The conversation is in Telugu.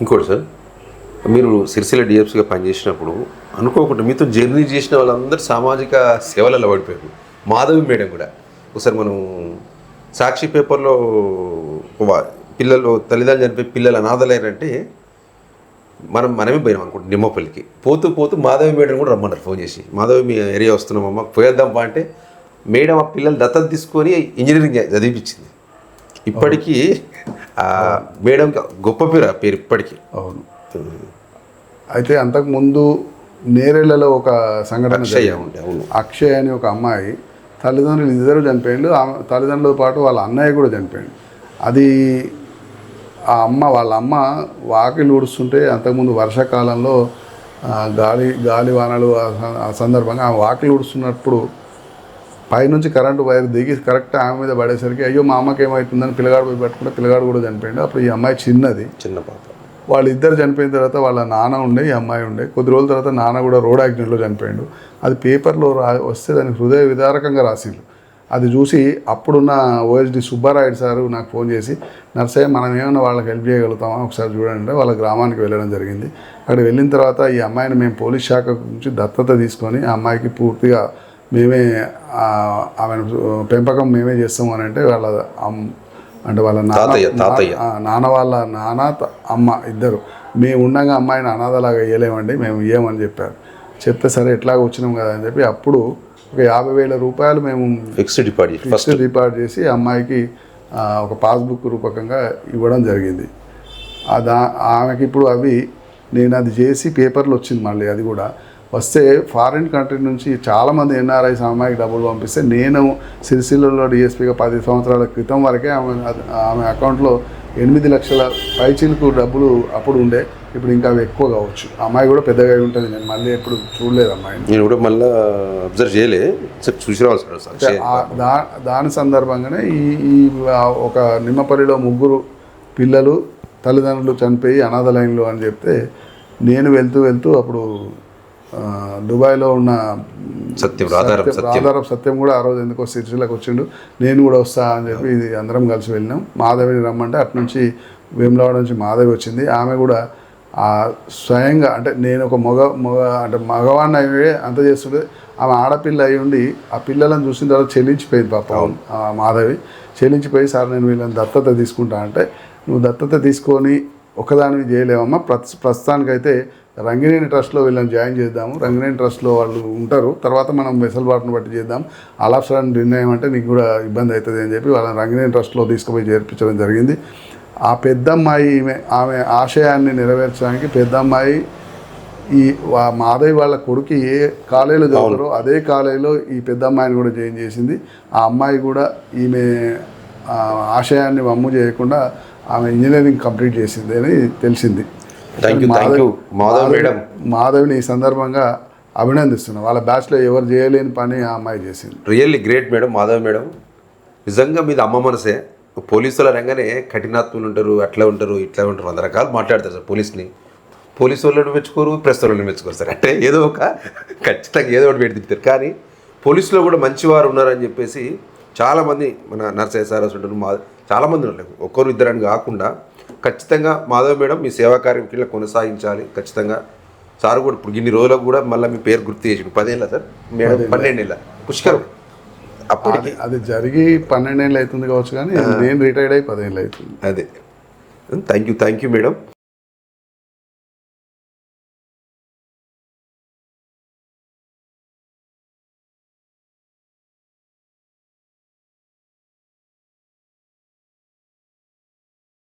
ఇంకోటి సార్ మీరు సిరిసిల్ల డిఎఫ్సిగా పనిచేసినప్పుడు అనుకోకుండా మీతో జర్నీ చేసిన వాళ్ళందరూ సామాజిక సేవలలో పడిపోయారు. మాధవి మేడం కూడా. ఒకసారి మనం సాక్షి పేపర్లో పిల్లలు తల్లిదండ్రులు చనిపోయి పిల్లలు అనాథలైనంటే మనం మనమే పోయినాం అనుకుంటా నిమ్మపల్లికి. పోతూ పోతూ మాధవి మేడం కూడా రమ్మన్నారు ఫోన్ చేసి. మాధవి మీ ఏరియా వస్తున్నామమ్మా పోయేద్దాంపా అంటే మేడం ఆ పిల్లలు దత్తత తీసుకొని ఇంజనీరింగ్ చదివించింది ఇప్పటికీ మేడం గొప్ప పేరు ఆ పేరు ఇప్పటికీ. అవును. అయితే అంతకుముందు నేరేళ్ళలో ఒక సంఘటన అక్షయ్ జరిగింది. ఉండే అవును. అక్షయ్ అని ఒక అమ్మాయి తల్లిదండ్రులు ఇద్దరు చనిపోయిండు ఆమె తల్లిదండ్రులతో పాటు వాళ్ళ అన్నయ్య కూడా చనిపోయిండు. అది ఆ అమ్మ వాళ్ళ అమ్మ వాకిలు ఊడుస్తుంటే అంతకుముందు వర్షాకాలంలో గాలి గాలి వానలు ఆ సందర్భంగా ఆ వాకిలు ఊడుస్తున్నప్పుడు పైనుంచి కరెంటు వైర్ దిగి కరెక్ట్ ఆమె మీద పడేసరికి అయ్యో మా అమ్మకి ఏమవుతుందని పిల్లగాడు పోయి పట్టుకుంటే పిల్లగాడు కూడా చనిపోయిండు. అప్పుడు ఈ అమ్మాయి చిన్నది. చిన్న పాప. వాళ్ళిద్దరు చనిపోయిన తర్వాత వాళ్ళ నాన్న ఉండే ఈ అమ్మాయి ఉండే. కొద్ది రోజుల తర్వాత నాన్న కూడా రోడ్ యాక్సిడెంట్లో చనిపోయిండు. అది పేపర్లో రా వస్తే దానికి హృదయ విదారకంగా రాసిండు అది చూసి అప్పుడున్న ఓఎస్డి సుబ్బారాయుడు సారు నాకు ఫోన్ చేసి నర్సయ్య మనం ఏమైనా వాళ్ళకి హెల్ప్ చేయగలుగుతామా? ఒకసారి చూడండి. వాళ్ళ గ్రామానికి వెళ్ళడం జరిగింది. అక్కడ వెళ్ళిన తర్వాత ఈ అమ్మాయిని మేము పోలీస్ శాఖ నుంచి దత్తత తీసుకొని ఆ అమ్మాయికి పూర్తిగా మేమే ఆమెను పెంపకం మేమే చేస్తాము అని అంటే వాళ్ళ అంటే వాళ్ళ నాన్న నాన్న వాళ్ళ నాన్న అమ్మ ఇద్దరు. మేము ఉండగా అమ్మాయిని అనాథలాగా వేయలేమండి మేము ఇయ్యమని చెప్పారు. చెప్తే సరే ఎట్లాగ వచ్చినాం కదా అని చెప్పి అప్పుడు ఒక యాభై వేల రూపాయలు మేము ఫిక్స్డ్ డిపాజిట్ ఫస్ట్. రిపార్ట్ చేసి అమ్మాయికి ఒక పాస్బుక్ రూపకంగా ఇవ్వడం జరిగింది. దా ఆమెకి ఇప్పుడు అవి నేను అది చేసి పేపర్లు వచ్చింది మళ్ళీ అది కూడా. వస్తే ఫారిన్ కంట్రీ నుంచి చాలామంది ఎన్ఆర్ఐస్ అమ్మాయికి డబ్బులు పంపిస్తే నేను సిరిసిల్లలో డిఎస్పీగా పది సంవత్సరాల క్రితం వరకే ఆమె ఆమె అకౌంట్లో ఎనిమిది లక్షల పైచీలకు డబ్బులు అప్పుడు ఉండే. ఇప్పుడు ఇంకా అవి ఎక్కువ కావచ్చు. అమ్మాయి కూడా పెద్దగా ఉంటుంది. నేను మళ్ళీ ఎప్పుడు చూడలేదు అమ్మాయిని. నేను కూడా మళ్ళీ అబ్జర్వ్ చేయలే. చూసి రావాలి సార్ దాని సందర్భంగానే ఈ ఈ ఒక నిమ్మపల్లిలో ముగ్గురు పిల్లలు తల్లిదండ్రులు చనిపోయి అనాథ లైన్లో అని చెప్తే నేను వెళ్తూ వెళ్తూ అప్పుడు దుబాయ్లో ఉన్న సత్యం రాధారం సత్యం- సత్యం. రాధారాం సత్యం కూడా ఆ రోజు ఎందుకో సిరిసిల్లకు వచ్చిండు. నేను కూడా వస్తా అని చెప్పి ఇది అందరం కలిసి వెళ్ళినాం. మాధవిని రమ్మంటే అటు నుంచి వేములవాడ నుంచి మాధవి వచ్చింది. ఆమె కూడా ఆ స్వయంగా అంటే నేను ఒక మగ మగ అంటే మగవాడిని అయ్యి అంత చేస్తుంటే ఆమె ఆడపిల్ల అయి ఉండి ఆ పిల్లలను చూసిన తర్వాత చెల్లించిపోయింది పాపం ఆ మాధవి. చెల్లించిపోయి సార్ నేను వీళ్ళని దత్తత తీసుకుంటా అంటే నువ్వు దత్తత తీసుకొని ఒకదానివి చేయలేవమ్మా. ప్రస్ ప్రస్తుతానికైతే రంగినేని ట్రస్ట్లో వీళ్ళని జాయిన్ చేద్దాము. రంగినేని ట్రస్ట్లో వాళ్ళు ఉంటారు. తర్వాత మనం వెసలుబాటును బట్టి చేద్దాం. అలాప్సరాన్ నిర్ణయం అంటే నీకు కూడా ఇబ్బంది అవుతుంది అని చెప్పి వాళ్ళని రంగినేని ట్రస్ట్లో తీసుకుపోయి చేర్పించడం జరిగింది. ఆ పెద్దమ్మాయి ఈమె ఆమె ఆశయాన్ని నెరవేర్చడానికి పెద్దమ్మాయి ఈ మాధవి వాళ్ళ కొడుకు ఏ కాలేజీలో చదువుతారో అదే కాలేజీలో ఈ పెద్ద అమ్మాయిని కూడా జాయిన్ చేసింది. ఆ అమ్మాయి కూడా ఈమె ఆశయాన్ని వమ్ము చేయకుండా ఆమె ఇంజనీరింగ్ కంప్లీట్ చేసింది అని తెలిసింది. Thank you thank you Madhav madam. మాధవిని ఈ సందర్భంగా అభినందిస్తున్నాను వాళ్ళ బ్యాచ్లో ఎవరు చేయలేని పని ఆ అమ్మాయి చేసింది. Really great madam Madhav madam. నిజంగా మీది అమ్మ మనసే. పోలీసులు అనగానే కఠినాత్ములు ఉంటారు అట్లా ఉంటారు ఇట్లా ఉంటారు. వంద రకాలు మాట్లాడతారు సార్ పోలీస్ని. పోలీసు వాళ్ళని మెచ్చుకోరు ప్రెస్ వాళ్ళని మెచ్చుకోరు సార్. అంటే ఏదో ఒక ఖచ్చితంగా ఏదో ఒకటి తిప్పుతారు కానీ పోలీసులో కూడా మంచివారు ఉన్నారని చెప్పేసి చాలామంది మన నర్సయ్య సార్ ఉంటారు మా చాలామంది ఉన్నారు. ఒక్కరు ఇద్దరని కాకుండా ఖచ్చితంగా మాధవ్ మేడం మీ సేవా కార్యక్రమం కొనసాగించాలి. ఖచ్చితంగా సార్ కూడా ఇప్పుడు ఇన్ని రోజులకు కూడా మళ్ళీ మీ పేరు గుర్తు చేసి పదేళ్ళ సార్? మేడం పన్నెండేళ్ళ. పుష్కరం. అప్పటికి అది జరిగి పన్నెండేళ్ళు అవుతుంది కావచ్చు కానీ నేను రిటైర్డ్ అయ్యి పదేళ్ళు అవుతుంది. అదే. Thank you thank you madam.